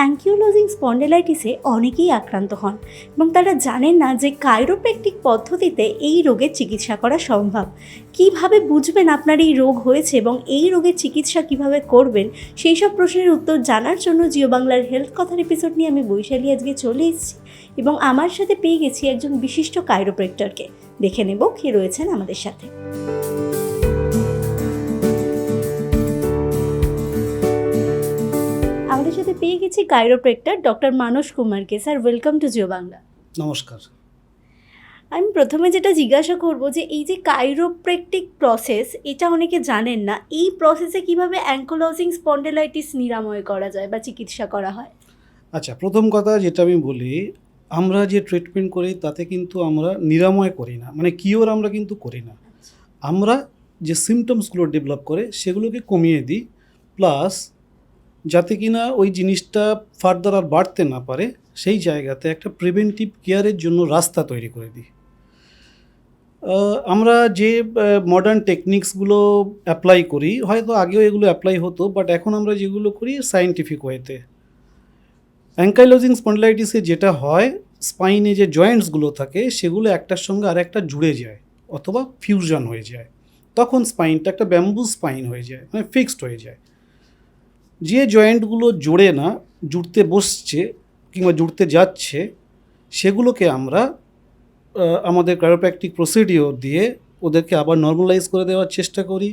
অ্যাঙ্কিওলজিং স্পন্ডেলাইটিসে অনেকেই আক্রান্ত হন এবং তারা জানেন না যে কাইরোপ্র্যাকটিক পদ্ধতিতে এই রোগের চিকিৎসা করা সম্ভব। কীভাবে বুঝবেন আপনার এই রোগ হয়েছে এবং এই রোগের চিকিৎসা কীভাবে করবেন? সেই সব প্রশ্নের উত্তর জানার জন্য জিও বাংলার হেলথ কথার এপিসোড নিয়ে আমি বৈশালী আজকে চলে এসেছি এবং আমার সাথে পেয়ে গেছি একজন বিশিষ্ট কাইরোপ্রেক্টরকে দেখে নেব কে রয়েছেন আমাদের সাথে। আমাদের সাথে পেয়ে গেছি কাইরোপ্রেক্টর ডক্টর মানস কুমারকে। Sir welcome to Jio Bangla নমস্কার। আমি প্রথমে যেটা জিজ্ঞাসা করব যে এই যে কাইরোপ্রেকটিক প্রসেস এটা অনেকে জানেন না এই প্রসেসে কীভাবে অ্যাঙ্কোলজিং স্পন্ডেলাইটিস নিরাময় করা যায় বা চিকিৎসা করা হয়? আচ্ছা প্রথম কথা যেটা আমি বলি আমরা যে ট্রিটমেন্ট করি তাতে কিন্তু আমরা নিরাময় করি না মানে কিওর আমরা কিন্তু করি না। আমরা যে সিমটমসগুলো ডেভেলপ করে সেগুলোকে কমিয়ে দিই প্লাস যাতে কিনা ওই জিনিসটা ফার্দার আর বাড়তে না পারে, সেই জায়গাতে একটা প্রিভেন্টিভ কেয়ারের জন্য রাস্তা তৈরি করে দিই। আমরা যে মডার্ন টেকনিক্সগুলো অ্যাপ্লাই করি, হয়তো আগেও এগুলো অ্যাপ্লাই হতো বাট এখন আমরা যেগুলো করি সায়েন্টিফিক ওয়েতে অ্যাঙ্কাইলোজিং স্পন্ডলাইটিসে যেটা হয় স্পাইনে যে জয়েন্টসগুলো থাকে, সেগুলো একটার সঙ্গে আরেকটা জুড়ে যায়, অথবা ফিউশন হয়ে যায়। তখন স্পাইনটা একটা ব্যাম্বু স্পাইন হয়ে যায় মানে ফিক্সড হয়ে যায়। যে জয়েন্টগুলো জোড়ে না, জুড়তে বসছে কিংবা জুড়তে যাচ্ছে, সেগুলোকে আমরা আমাদের ক্যারোপ্র্যাকটিক প্রসিডিওর দিয়ে ওদেরকে আবার নর্মালাইজ করে দেওয়ার চেষ্টা করি।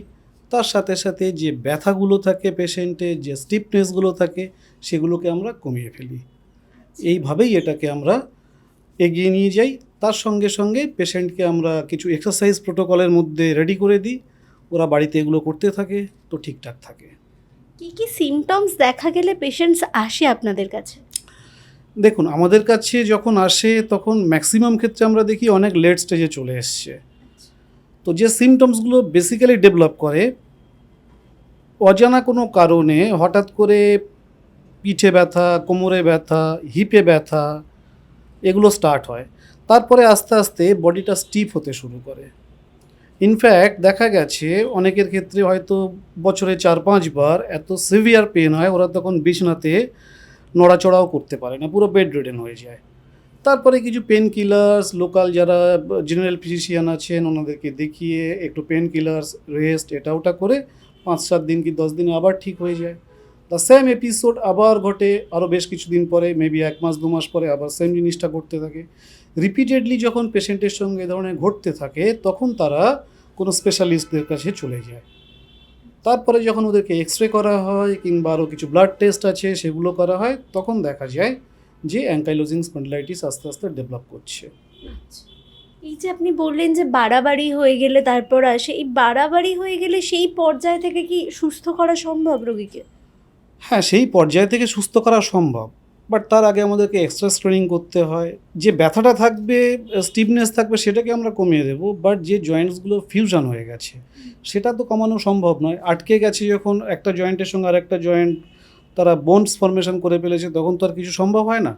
তার সাথে সাথে যে ব্যথাগুলো থাকে পেশেন্টের যে স্টিফনেসগুলো থাকে, সেগুলোকে আমরা কমিয়ে ফেলি। এইভাবেই এটাকে আমরা এগিয়ে নিয়ে যাই। তার সঙ্গে সঙ্গে পেশেন্টকে আমরা কিছু এক্সারসাইজ প্রোটোকলের মধ্যে রেডি করে দিই। ওরা বাড়িতে এগুলো করতে থাকে, তো ঠিকঠাক থাকে। কি কি সিমটমস দেখা গেলে পেশেন্টস আসে আপনাদের কাছে? দেখুন, আমাদের কাছে যখন আসে, তখন ম্যাক্সিমাম ক্ষেত্রে আমরা দেখি অনেক লেট স্টেজে চলে এসছে। তো যে সিমটমসগুলো বেসিক্যালি ডেভেলপ করে, অজানা কোনো কারণে হঠাৎ করে পিঠে ব্যথা, কোমরে ব্যথা হিপে ব্যথা, এগুলো স্টার্ট হয়। তারপরে আস্তে আস্তে বডিটা স্টিফ হতে শুরু করে। ইনফ্যাক্ট দেখা গেছে, অনেকের ক্ষেত্রে হয়তো বছরে চার পাঁচবার এত সিভিয়ার পেন হয়, ওরা তখন বিছনাতে নড়াচড়াও করতে পারে না, পুরো বেড রিডেন হয়ে যায়। তারপরে কিছু পেন কিলার্স লোকাল যারা জেনারেল ফিজিশিয়ান আছেন, ওনাদেরকে দেখিয়ে একটু পেন কিলার্স রেস্ট এটা ওটা করে পাঁচ, সাত দিন কি দশ দিনে আবার ঠিক হয়ে যায়। দ্য সেম এপিসোড আবার ঘটে আরও বেশ কিছুদিন পরে মেবি এক মাস, দু মাস পরে আবার সেম জিনিসটা ঘটতে থাকে। রিপিটেডলি যখন পেশেন্টের সঙ্গে এ ধরনের ঘটতে থাকে তখন তারা কোনো স্পেশালিস্টদের কাছে চলে যায়। তারপরে যখন ওদেরকে এক্স রে করা হয় কিংবা আরও কিছু ব্লাড টেস্ট আছে সেগুলো করা হয় তখন দেখা যায় যে অ্যাঙ্কাইলোজিং স্পন্ডিলাইটিস আস্তে আস্তে ডেভেলপ করছে। এই যে আপনি বললেন যে বাড়াবাড়ি হয়ে গেলে তারপর আসে এই বাড়াবাড়ি হয়ে গেলে সেই পর্যায় থেকে কি সুস্থ করা সম্ভব রোগীকে? হ্যাঁ সেই পর্যায় থেকে সুস্থ করা সম্ভব। বাট তার আগে আমাদেরকে এক্সট্রা স্ক্রিনিং করতে হয়। যে ব্যথাটা থাকবে স্টিফনেস থাকবে, সেটাকে আমরা কমিয়ে দেবো বাট যে জয়েন্টসগুলো ফিউশন হয়ে গেছে, সেটা তো কমানো সম্ভব নয়। আটকে গেছে যখন একটা জয়েন্টের সঙ্গে আরেকটা জয়েন্ট তারা বোনস ফর্মেশন করে ফেলেছে, তখন তো আর কিছু সম্ভব হয় না।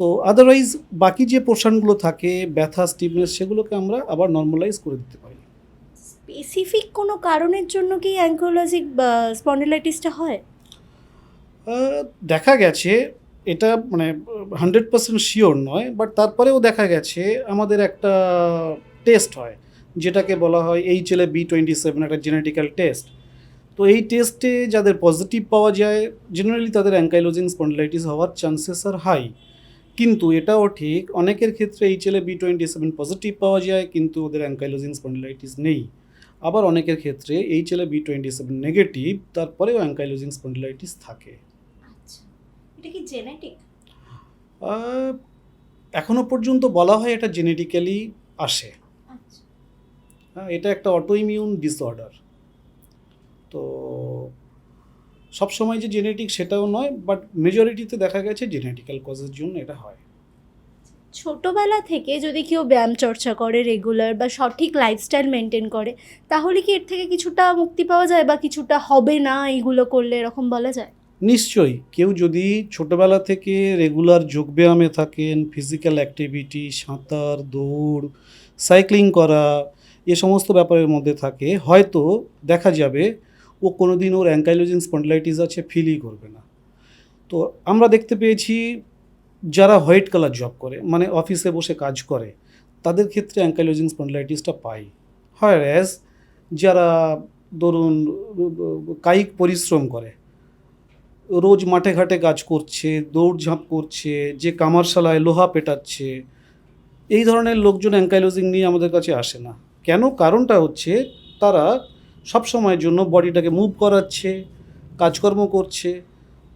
তো আদারওয়াইজ বাকি যে পোর্শনগুলো থাকে, ব্যথা স্টিফনেস সেগুলোকে আমরা আবার নর্মালাইজ করে দিতে পারি। স্পেসিফিক কোনো কারণের জন্য কি অ্যাঙ্কোলজিক স্পন্ডিলাইটিসটা হয়? দেখা গেছে, এটা মানে হান্ড্রেড পার্সেন্ট শিওর নয় বাট তারপরেও দেখা গেছে, আমাদের একটা টেস্ট হয়, যেটাকে বলা হয় H L B twenty seven একটা জেনেটিক্যাল টেস্ট তো এই টেস্টে যাদের পজিটিভ পাওয়া যায় জেনারেলি তাদের অ্যাঙ্কাইলোজিং স্পন্ডিলাইটিস হওয়ার চান্সেস আর হাই কিন্তু এটাও ঠিক, অনেকের ক্ষেত্রে H L B twenty seven positive পাওয়া যায়, কিন্তু ওদের অ্যাঙ্কাইলোজিং স্পন্ডিলাইটিস নেই। আবার অনেকের ক্ষেত্রে H L B twenty seven negative তারপরেও অ্যাঙ্কাইলোজিং স্পন্ডিলাইটিস থাকে। এটা কি জেনেটিক এখনও পর্যন্ত বলা হয় এটা জেনেটিক্যালি আসে। আচ্ছা। হ্যাঁ এটা একটা অটোইমিউন ডিসঅর্ডার তো সবসময় যে জেনেটিক সেটাও নয় বাট মেজরিটিতে দেখা গেছে জেনেটিক্যাল কজের জন্য এটা হয়। ছোটবেলা থেকে যদি কেউ ব্যায়াম চর্চা করে রেগুলার বা সঠিক লাইফস্টাইল মেনটেন করে তাহলে কি এর থেকে কিছুটা মুক্তি পাওয়া যায় বা কিছুটা হবে না এইগুলো করলে এরকম বলা যায়? নিশ্চয়ই, কেউ যদি ছোটবেলা থেকে রেগুলার যোগব্যায়ামে থাকেন ফিজিক্যাল অ্যাক্টিভিটি সাঁতার, দৌড় সাইক্লিং করা, এ সমস্ত ব্যাপারের মধ্যে থাকে, হয়তো দেখা যাবে ও কোনো দিন ওর অ্যাঙ্কাইলোজিং স্পন্ডিলাইটিস আছে ফিলই করবে না। তো আমরা দেখতে পেয়েছি, যারা হোয়াইট কালার জব করে মানে অফিসে বসে কাজ করে, তাদের ক্ষেত্রে অ্যাঙ্কাইলোজিং স্পন্ডলাইটিসটা পাই। হয় অ্যাজ যারা ধরুন, কায়িক পরিশ্রম করে রোজ মাঠে ঘাটে কাজ করছে, দৌড়ঝাঁপ করছে, যে কামারশালায় লোহা পেটাচ্ছে, এই ধরনের লোকজন অ্যাঙ্কাইলোজিং নিয়ে আমাদের কাছে আসে না। কেন? কারণটা হচ্ছে তারা সব সময়ের জন্য বডিটাকে মুভ করাচ্ছে, কাজকর্ম করছে।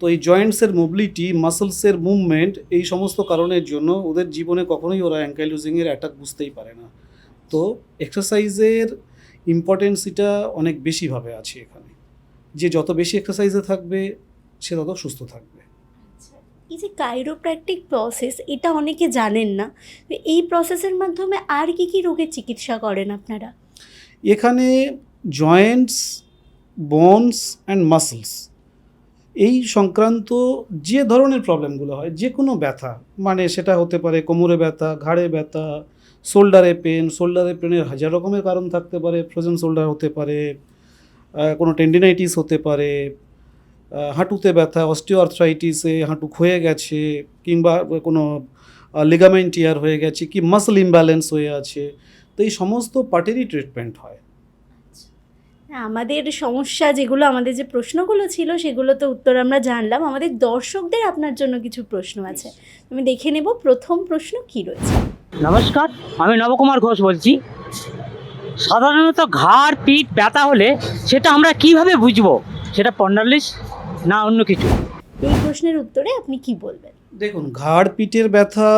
তো এই জয়েন্টসের মোবিলিটি মাসলসের মুভমেন্ট এই সমস্ত কারণের জন্য ওদের জীবনে কখনোই ওরা অ্যাঙ্কাইলোজিংয়ের অ্যাটাক বুঝতেই পারে না। তো এক্সারসাইজের ইম্পর্টেন্সিটা অনেক বেশিভাবে আছে এখানে। যে যত বেশি এক্সারসাইজে থাকবে সে তত সুস্থ থাকবে। এই যে কাইরোপ্র্যাকটিক প্রসেস এটা অনেকে জানেন না। এই প্রসেসের মাধ্যমে আর কি কি রোগের চিকিৎসা করেন আপনারা? এখানে জয়েন্টস বনস অ্যান্ড মাসলস এই সংক্রান্ত যে ধরনের প্রবলেমগুলো হয় যে কোনো ব্যথা মানে সেটা হতে পারে কোমরে ব্যথা ঘাড়ে ব্যথা শোল্ডারে পেন শোল্ডারে পেনের হাজার রকমের কারণ থাকতে পারে ফ্রোজেন শোল্ডার হতে পারে কোনো টেন্ডিনাইটিস হতে পারে হাঁটুতে ব্যথা অস্টিওআর্থ্রাইটিসে হাঁটু ক্ষয়ে গেছে কিংবা কোনো লিগামেন্ট টিয়ার হয়ে গেছে কি মাসল ইমব্যালেন্স হয়ে আছে তো এই সমস্ত পার্টেরই ট্রিটমেন্ট হয়। আমাদের সমস্যা যেগুলো আমাদের যে প্রশ্নগুলো ছিল সেগুলো তো উত্তর আমরা জানলাম। আমাদের দর্শকদের আপনার জন্য কিছু প্রশ্ন আছে। আমি দেখে নেব প্রথম প্রশ্ন কি রয়েছে। নমস্কার আমি নবকুমার ঘোষ বলছি। সাধারণত ঘাড় পিঠ ব্যথা হলে সেটা আমরা কীভাবে বুঝব? সেটা পন্ডালিস না অন্য কিছু। এই প্রশ্নের উত্তরে আপনি কি বলবেন? দেখুন ঘাড় পিঠের ব্যথা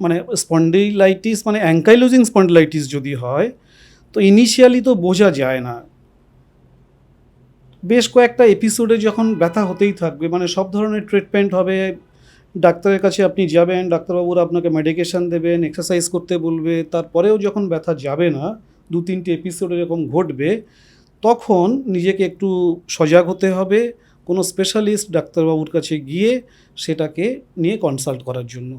মানে স্পন্ডিলাইটিস মানে অ্যাঙ্কাইলোজিং স্পন্ডিলাইটিস যদি হয় তো ইনিশিয়ালি তো বোঝা যায় না। বেশ কয়েকটা এপিসোডে যখন ব্যথা হতেই থাকবে মানে সব ধরনের ট্রিটমেন্ট হবে ডাক্তারের কাছে আপনি যাবেন ডাক্তারবাবুরা আপনাকে মেডিকেশন দেবেন এক্সারসাইজ করতে বলবে তারপরেও যখন ব্যথা যাবে না দু তিনটে এপিসোড এরকম ঘটবে তখন নিজেকে একটু সজাগ হতে হবে কোনো স্পেশালিস্ট ডাক্তারবাবুর কাছে গিয়ে সেটাকে নিয়ে কনসাল্ট করার জন্য।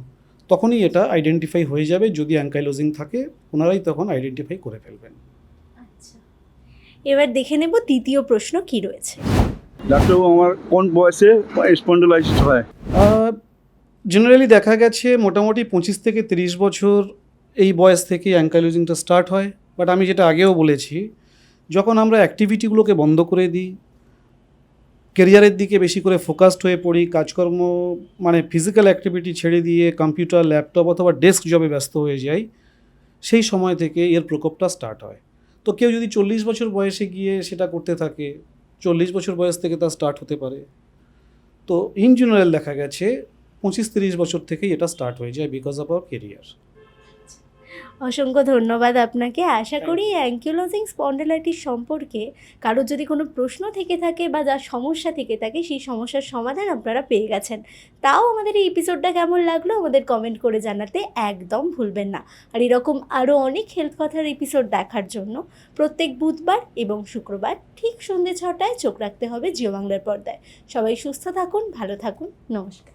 তখনই এটা আইডেন্টিফাই হয়ে যাবে যদি অ্যাঙ্কাইলোজিং থাকে ওনারাই তখন আইডেন্টিফাই করে ফেলবেন। আচ্ছা। এবার দেখে নেব দ্বিতীয় প্রশ্ন কি রয়েছে। ডাক্তারবাবু আমার কোন বয়সে স্পন্ডোলাইসিস হয়? জেনারেলি দেখা গেছে মোটামুটি পঁচিশ থেকে তিরিশ বছর এই বয়স থেকে অ্যাঙ্কাইলোজিংটা স্টার্ট হয়। বাট আমি যেটা আগেও বলেছি যখন আমরা অ্যাক্টিভিটিগুলোকে বন্ধ করে দিই কেরিয়ারের দিকে বেশি করে ফোকাসড হয়ে পড়ি, কাজকর্ম মানে ফিজিক্যাল অ্যাক্টিভিটি ছেড়ে দিয়ে কম্পিউটার ল্যাপটপ অথবা ডেস্ক জবে ব্যস্ত হয়ে যাই, সেই সময় থেকে এর প্রকোপটা স্টার্ট হয়। তো কেউ যদি চল্লিশ বছর বয়সে গিয়ে সেটা করতে থাকে, চল্লিশ বছর বয়স থেকে তা স্টার্ট হতে পারে। তো ইন জেনারেল দেখা গেছে, পঁচিশ তিরিশ বছর থেকেই এটা স্টার্ট হয়ে যায় বিকজ অফ আওয়ার কেরিয়ার অসংখ্য ধন্যবাদ আপনাকে। আশা করি অ্যাঙ্কিলোজিং স্পন্ডেলাইটিস সম্পর্কে কারোর যদি কোনো প্রশ্ন থেকে থাকে বা যার সমস্যা থেকে থাকে সেই সমস্যার সমাধান আপনারা পেয়ে গেছেন। তাও আমাদের এই এপিসোডটা কেমন লাগল আমাদের কমেন্ট করে জানাতে একদম ভুলবেন না। আর এরকম আরও অনেক হেলথ কথার এপিসোড দেখার জন্য প্রত্যেক বুধবার এবং শুক্রবার ঠিক সন্ধ্যে ছটায় চোখ রাখতে হবে জিও বাংলার পর্দায়। সবাই সুস্থ থাকুন ভালো থাকুন নমস্কার।